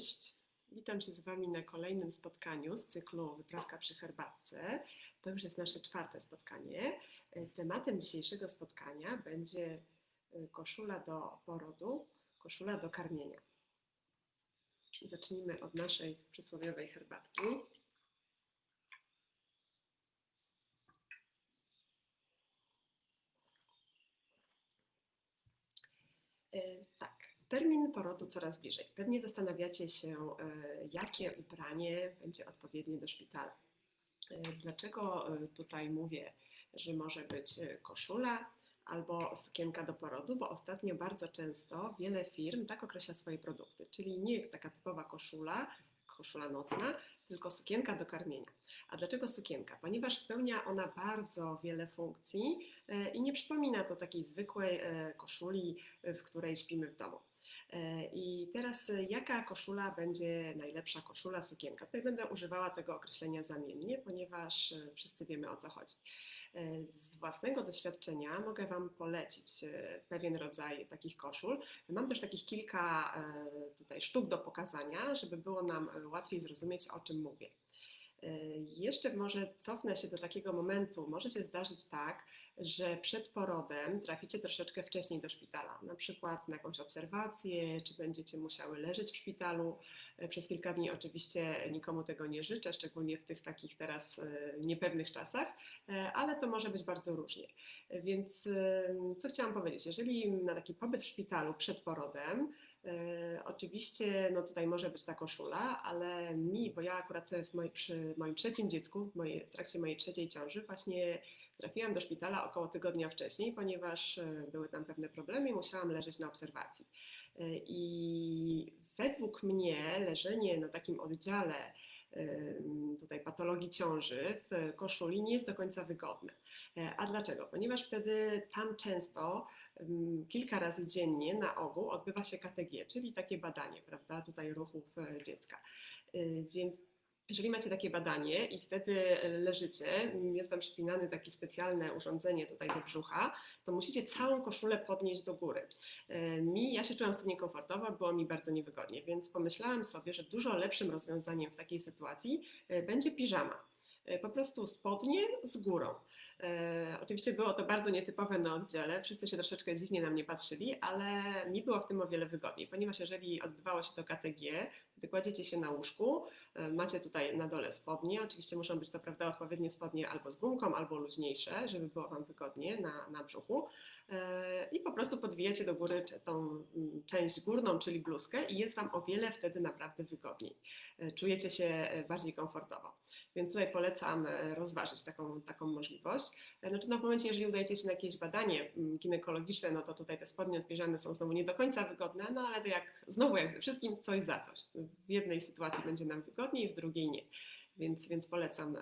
Cześć, witam się z Wami na kolejnym spotkaniu z cyklu Wyprawka przy herbatce. To już jest nasze czwarte spotkanie. Tematem dzisiejszego spotkania będzie y, koszula do porodu, koszula do karmienia. Zacznijmy od naszej przysłowiowej herbatki. Termin porodu coraz bliżej. Pewnie zastanawiacie się, e, jakie ubranie będzie odpowiednie do szpitala. E, dlaczego e, tutaj mówię, że może być koszula albo sukienka do porodu? Bo ostatnio bardzo często wiele firm tak określa swoje produkty, czyli nie taka typowa koszula, koszula nocna, tylko sukienka do karmienia. A dlaczego sukienka? Ponieważ spełnia ona bardzo wiele funkcji i nie przypomina to takiej zwykłej koszuli, w której śpimy w domu. E, I teraz e, jaka koszula będzie najlepsza koszula, sukienka? Tutaj będę używała tego określenia zamiennie, ponieważ e, wszyscy wiemy o co chodzi. Z własnego doświadczenia mogę Wam polecić pewien rodzaj takich koszul. Mam też takich kilka tutaj sztuk do pokazania, żeby było nam łatwiej zrozumieć, o czym mówię. Jeszcze może cofnę się do takiego momentu. Może się zdarzyć tak, że przed porodem traficie troszeczkę wcześniej do szpitala, na przykład na jakąś obserwację, czy będziecie musiały leżeć w szpitalu e, przez kilka dni. Oczywiście nikomu tego nie życzę, szczególnie w tych takich teraz e, niepewnych czasach, ale to może być bardzo różnie. Więc co chciałam powiedzieć? Jeżeli na taki pobyt w szpitalu przed porodem, oczywiście no tutaj może być ta koszula, ale mi, bo ja akurat w przy moim trzecim dziecku, w, w trakcie mojej trzeciej ciąży właśnie trafiłam do szpitala około tygodnia wcześniej, ponieważ e, były tam pewne problemy i musiałam leżeć na obserwacji. E, I według mnie leżenie na takim oddziale tutaj patologii ciąży w koszuli nie jest do końca wygodne. A dlaczego? Ponieważ wtedy tam często kilka razy dziennie na ogół odbywa się KTG, czyli takie badanie, prawda, tutaj ruchów e, dziecka. E, więc jeżeli macie takie badanie i wtedy leżycie, jest Wam przypinane takie specjalne urządzenie tutaj do brzucha, to musicie całą koszulę podnieść do góry. E, mi, ja się czułam z tym niekomfortowo, było mi bardzo niewygodnie, więc pomyślałam sobie, że dużo lepszym rozwiązaniem w takiej sytuacji będzie piżama. Po prostu spodnie z górą. E, oczywiście było to bardzo nietypowe na oddziale, wszyscy się troszeczkę dziwnie na mnie patrzyli, ale mi było w tym o wiele wygodniej, ponieważ jeżeli odbywało się to KTG, to kładziecie się na łóżku, e, macie tutaj na dole spodnie, oczywiście muszą być to prawda odpowiednie spodnie albo z gumką, albo luźniejsze, żeby było Wam wygodnie na, na brzuchu e, i po prostu podwijacie do góry tą mm, część górną, czyli bluzkę i jest Wam o wiele wtedy naprawdę wygodniej. Czujecie się bardziej komfortowo. Więc tutaj polecam e, rozważyć taką, taką możliwość. Znaczy, no w momencie, jeżeli udajecie się na jakieś badanie mm, ginekologiczne, no to tutaj te spodnie odpierzane są znowu nie do końca wygodne, no ale to jak znowu jak ze wszystkim coś za coś. W jednej sytuacji będzie nam wygodniej, w drugiej nie. Więc, więc polecam e,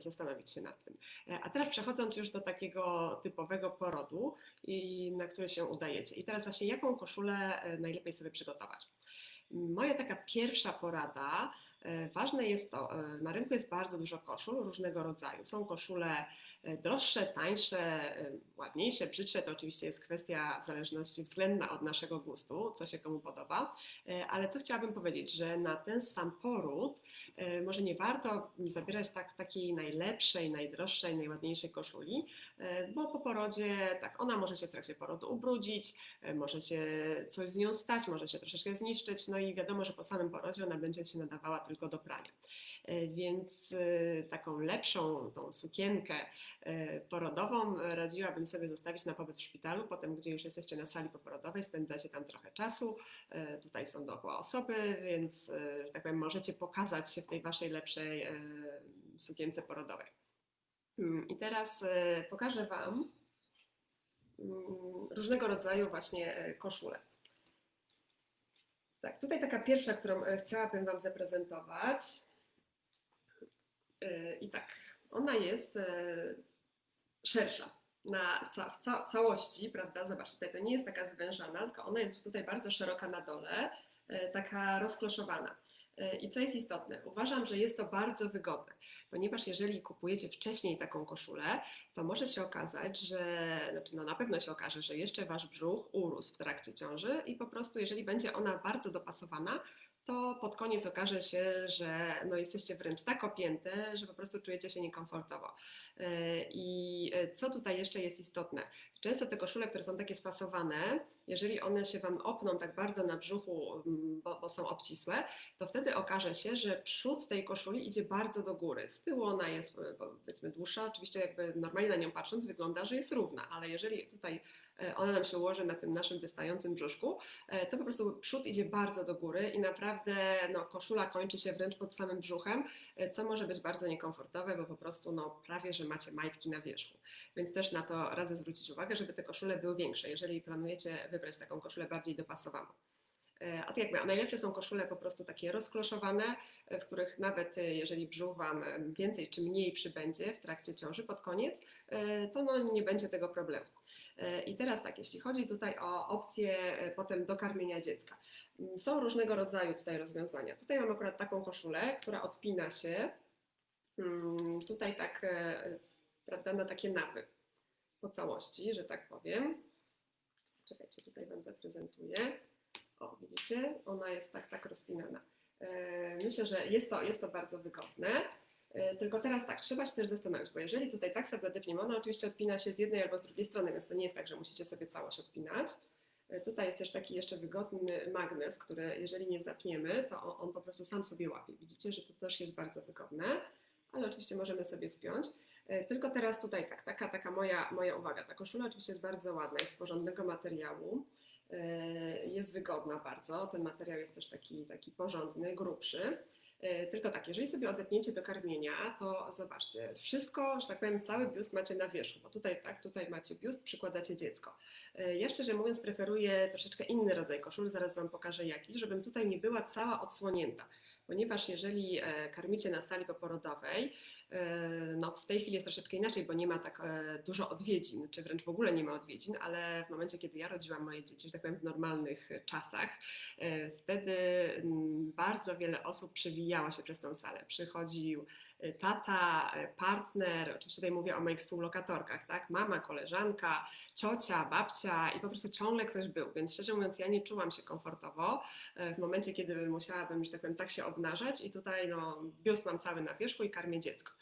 zastanowić się nad tym. A teraz przechodząc już do takiego typowego porodu, i, na który się udajecie. I teraz właśnie jaką koszulę najlepiej sobie przygotować? Moja taka pierwsza porada ważne jest to, e, na rynku jest bardzo dużo koszul różnego rodzaju. Są koszule e, droższe, tańsze, ładniejsze, brzydsze. To oczywiście jest kwestia w zależności względna od naszego gustu, co się komu podoba. Ale co chciałabym powiedzieć, że na ten sam poród może nie warto zabierać tak, takiej najlepszej, najdroższej, najładniejszej koszuli, bo po porodzie tak, ona może się w trakcie porodu ubrudzić, może się coś z nią stać, może się troszeczkę zniszczyć, no i wiadomo, że po samym porodzie ona będzie się nadawała do prania. E, więc e, taką lepszą tą sukienkę e, porodową radziłabym sobie zostawić na pobyt w szpitalu, potem gdzie już jesteście na sali poporodowej, spędzacie tam trochę czasu, tutaj są dookoła osoby, więc że tak powiem możecie pokazać się w tej waszej lepszej sukience porodowej. Mm, I teraz pokażę Wam mm, różnego rodzaju właśnie koszule. Tak, tutaj taka pierwsza, którą e, chciałabym Wam zaprezentować. E, I tak, ona jest e, szersza na ca w ca całości, prawda? Zobaczcie, tutaj to nie jest taka zwężana, tylko ona jest tutaj bardzo szeroka na dole, taka rozkloszowana. E, I co jest istotne, uważam, że jest to bardzo wygodne, ponieważ jeżeli kupujecie wcześniej taką koszulę, to może się okazać, że, znaczy no na pewno się okaże, że jeszcze wasz brzuch urósł w trakcie ciąży i po prostu jeżeli będzie ona bardzo dopasowana, to pod koniec okaże się, że no jesteście wręcz tak opięte, że po prostu czujecie się niekomfortowo. E, I e, co tutaj jeszcze jest istotne? Często te koszule, które są takie spasowane, jeżeli one się Wam opną tak bardzo na brzuchu, mm, bo, bo, są obcisłe, to wtedy okaże się, że przód tej koszuli idzie bardzo do góry. Z tyłu ona jest powiedzmy dłuższa, oczywiście jakby normalnie na nią patrząc wygląda, że jest równa, ale jeżeli tutaj E, ona nam się ułoży na tym naszym wystającym brzuszku, e, to po prostu przód idzie bardzo do góry i naprawdę no, koszula kończy się wręcz pod samym brzuchem, e, co może być bardzo niekomfortowe, bo po prostu no, prawie, że macie majtki na wierzchu. Więc też na to radzę zwrócić uwagę, żeby te koszule były większe, jeżeli planujecie wybrać taką koszulę bardziej dopasowaną. A tak jak mówię, najlepsze są koszule po prostu takie rozkloszowane, w których nawet jeżeli brzuch Wam więcej czy mniej przybędzie w trakcie ciąży pod koniec, to no nie będzie tego problemu. E, I teraz tak, jeśli chodzi tutaj o opcję e, potem dokarmienia dziecka. Mm, są różnego rodzaju tutaj rozwiązania. Tutaj mam akurat taką koszulę, która odpina się mm, tutaj tak, e, prawda, na takie napy po całości, że tak powiem. Czekajcie, tutaj Wam zaprezentuję. O, widzicie, ona jest tak, tak rozpinana. Myślę, że jest to, jest to bardzo wygodne. E, tylko teraz tak, trzeba się też zastanowić, bo jeżeli tutaj tak odepniemy, ona oczywiście odpina się z jednej albo z drugiej strony, więc to nie jest tak, że musicie sobie całość odpinać. E, tutaj jest też taki jeszcze wygodny magnes, który jeżeli nie zapniemy, to on, po prostu sam sobie łapie. Widzicie, że to też jest bardzo wygodne, ale oczywiście możemy sobie spiąć. E, tylko teraz tutaj tak, taka, taka moja, moja uwaga. Ta koszula oczywiście jest bardzo ładna, jest z porządnego materiału, jest wygodna bardzo. Ten materiał jest też taki, taki porządny, grubszy. E, tylko tak, jeżeli sobie odetniecie do karmienia, to zobaczcie, wszystko, że tak powiem, cały biust macie na wierzchu, bo tutaj tak, tutaj macie biust, przykładacie dziecko. E, ja szczerze mówiąc preferuję troszeczkę inny rodzaj koszul, zaraz Wam pokażę jaki, żebym tutaj nie była cała odsłonięta, ponieważ jeżeli e, karmicie na sali poporodowej, no w tej chwili jest troszeczkę inaczej, bo nie ma tak dużo odwiedzin, czy wręcz w ogóle nie ma odwiedzin, ale w momencie, kiedy ja rodziłam moje dzieci, że tak powiem w normalnych czasach, wtedy bardzo wiele osób przewijało się przez tą salę. Przychodził tata, partner, oczywiście tutaj mówię o moich współlokatorkach, tak? Mama, koleżanka, ciocia, babcia i po prostu ciągle ktoś był, więc szczerze mówiąc ja nie czułam się komfortowo y, w momencie, kiedy musiałabym, że tak powiem, tak się obnażać i tutaj no, biust mam cały na wierzchu i karmię dziecko.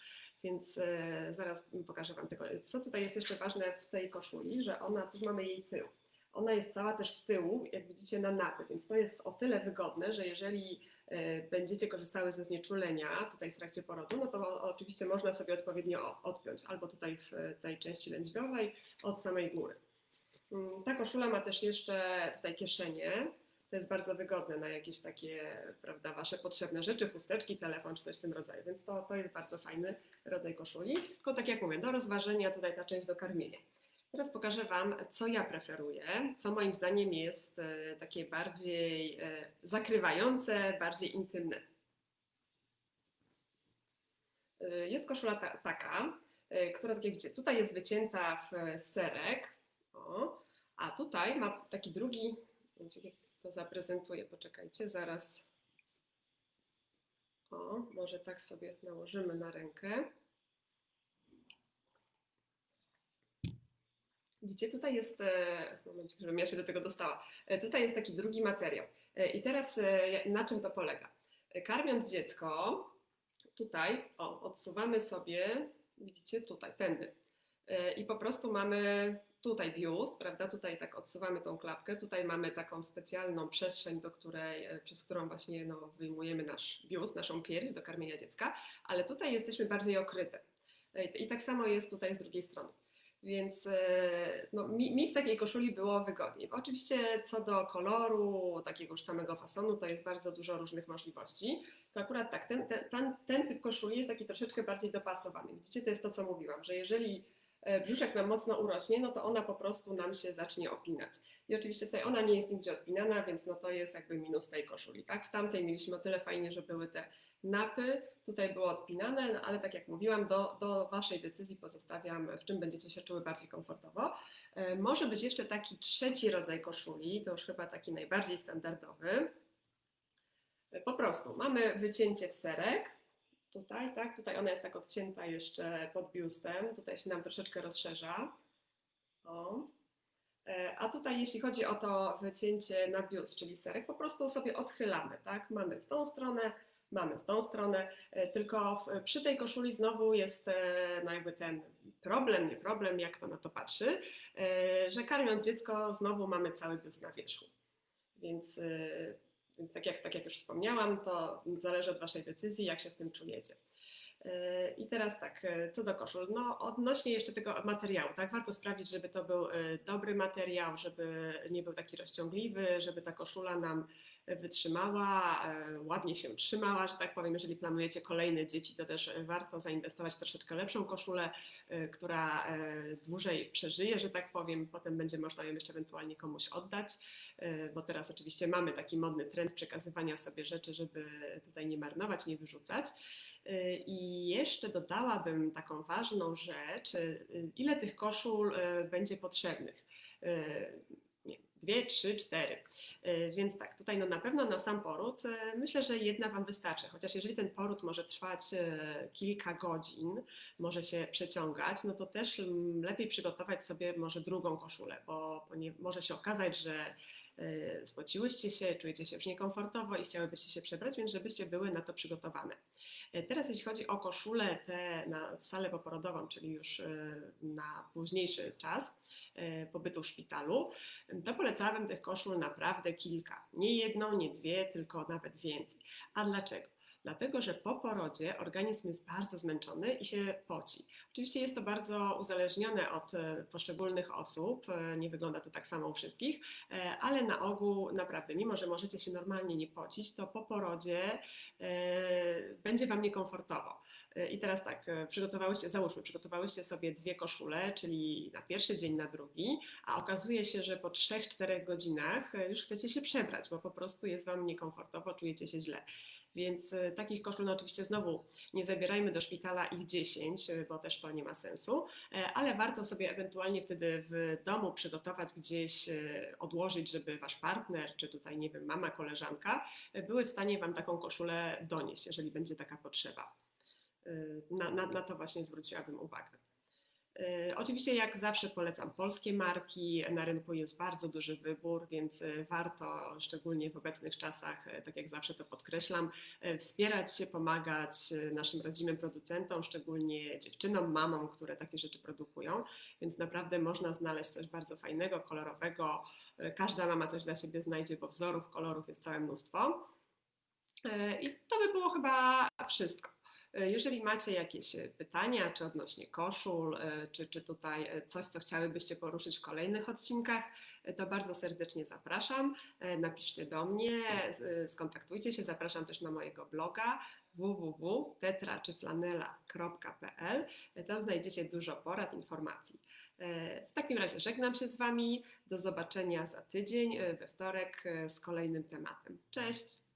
Więc e, zaraz pokażę Wam tego. Co tutaj jest jeszcze ważne w tej koszuli, że ona, tu mamy jej tył. Ona jest cała też z tyłu, jak widzicie, na napy, więc to jest o tyle wygodne, że jeżeli e, będziecie korzystały ze znieczulenia tutaj w trakcie porodu, no to oczywiście można sobie odpowiednio odpiąć, albo tutaj w tej części lędźwiowej od samej góry. Mm, ta koszula ma też jeszcze tutaj kieszenie, to jest bardzo wygodne na jakieś takie, prawda, wasze potrzebne rzeczy, chusteczki, telefon czy coś w tym rodzaju, więc to, to jest bardzo fajny rodzaj koszuli. Tylko tak jak mówię, do rozważenia tutaj ta część do karmienia. Teraz pokażę Wam, co ja preferuję, co moim zdaniem jest e, takie bardziej e, zakrywające, bardziej intymne. E, jest koszula ta, taka, która, tak jak widzicie, tutaj jest wycięta w, w serek, o, a tutaj ma taki drugi, to zaprezentuję, poczekajcie, zaraz. O, może tak sobie nałożymy na rękę. Widzicie, tutaj jest, e, momencie, żebym ja się do tego dostała, e, tutaj jest taki drugi materiał. E, I teraz na czym to polega? Karmiąc dziecko, tutaj, o, odsuwamy sobie, widzicie, tutaj, tędy. I po prostu mamy tutaj biust, prawda, tutaj tak odsuwamy tą klapkę, tutaj mamy taką specjalną przestrzeń, do której, przez którą właśnie no, wyjmujemy nasz biust, naszą pierś do karmienia dziecka, ale tutaj jesteśmy bardziej okryte. I tak samo jest tutaj z drugiej strony. Więc e, no, mi, mi, w takiej koszuli było wygodniej. Oczywiście co do koloru, takiego już samego fasonu, to jest bardzo dużo różnych możliwości. To akurat tak, ten, ten, ten, ten typ koszuli jest taki troszeczkę bardziej dopasowany. Widzicie, to jest to, co mówiłam, że jeżeli brzuszek nam mocno urośnie, no to ona po prostu nam się zacznie opinać. I oczywiście tutaj ona nie jest nigdzie odpinana, więc no to jest jakby minus tej koszuli. Tak? W tamtej mieliśmy o tyle fajnie, że były te napy, tutaj było odpinane, no ale tak jak mówiłam, do, do Waszej decyzji pozostawiam, w czym będziecie się czuły bardziej komfortowo. E, może być jeszcze taki trzeci rodzaj koszuli, to już chyba taki najbardziej standardowy. E, po prostu mamy wycięcie w serek, tutaj, tak, tutaj ona jest tak odcięta jeszcze pod biustem, tutaj się nam troszeczkę rozszerza. O. E, a tutaj jeśli chodzi o to wycięcie na biust, czyli serek, po prostu sobie odchylamy, tak? Mamy w tą stronę, mamy w tą stronę, e, tylko przy tej koszuli znowu jest e, no jakby ten problem, nie problem, jak to na to patrzy, że karmiąc dziecko znowu mamy cały biust na wierzchu. Więc, więc tak, jak, tak jak już wspomniałam, to zależy od Waszej decyzji, jak się z tym czujecie. I teraz tak, co do koszul. No, odnośnie jeszcze tego materiału, tak, warto sprawdzić, żeby to był dobry materiał, żeby nie był taki rozciągliwy, żeby ta koszula nam wytrzymała, ładnie się trzymała, że tak powiem. Jeżeli planujecie kolejne dzieci, to też warto zainwestować w troszeczkę lepszą koszulę, która dłużej przeżyje, że tak powiem. Potem będzie można ją jeszcze ewentualnie komuś oddać, bo teraz oczywiście mamy taki modny trend przekazywania sobie rzeczy, żeby tutaj nie marnować, nie wyrzucać. Y, I jeszcze dodałabym taką ważną rzecz, y, ile tych koszul y, będzie potrzebnych. Nie, dwie, trzy, cztery. Więc tak, tutaj no na pewno na sam poród myślę, że jedna Wam wystarczy. Chociaż jeżeli ten poród może trwać kilka godzin, może się przeciągać, no to też lepiej przygotować sobie może drugą koszulę, bo, może się okazać, że spociłyście się, czujecie się już niekomfortowo i chciałybyście się przebrać, więc żebyście były na to przygotowane. E, teraz jeśli chodzi o koszulę te na salę poporodową, czyli już e, na późniejszy czas pobytu w szpitalu, to polecałabym tych koszul naprawdę kilka. Nie jedną, nie dwie, tylko nawet więcej. A dlaczego? Dlatego, że po porodzie organizm jest bardzo zmęczony i się poci. Oczywiście jest to bardzo uzależnione od e, poszczególnych osób, e, nie wygląda to tak samo u wszystkich, e, ale na ogół naprawdę, mimo że możecie się normalnie nie pocić, to po porodzie będzie Wam niekomfortowo. I teraz tak, przygotowałyście, załóżmy, przygotowałyście sobie dwie koszule, czyli na pierwszy dzień, na drugi, a okazuje się, że po 3-4 godzinach już chcecie się przebrać, bo po prostu jest Wam niekomfortowo, czujecie się źle. Więc e, takich koszul no oczywiście znowu nie zabierajmy do szpitala ich 10, e, bo też to nie ma sensu, e, ale warto sobie ewentualnie wtedy w domu przygotować gdzieś, odłożyć, żeby wasz partner, czy tutaj nie wiem, mama, koleżanka, były w stanie wam taką koszulę donieść, jeżeli będzie taka potrzeba. Na, na, na to właśnie zwróciłabym uwagę. E, oczywiście, jak zawsze, polecam polskie marki. Na rynku jest bardzo duży wybór, więc e, warto, szczególnie w obecnych czasach, e, tak jak zawsze to podkreślam, wspierać się, pomagać naszym rodzimym producentom, szczególnie dziewczynom, mamom, które takie rzeczy produkują. Więc naprawdę można znaleźć coś bardzo fajnego, kolorowego. Każda mama coś dla siebie znajdzie, bo wzorów, kolorów jest całe mnóstwo. I to by było chyba wszystko. E, jeżeli macie jakieś e, pytania, czy odnośnie koszul, e, czy, czy tutaj coś, co chciałybyście poruszyć w kolejnych odcinkach, to bardzo serdecznie zapraszam. Napiszcie do mnie, skontaktujcie się. Zapraszam też na mojego bloga www.tetraczyflanela.pl. Tam znajdziecie dużo porad, informacji. W takim razie żegnam się z Wami. Do zobaczenia za tydzień, we wtorek z kolejnym tematem. Cześć!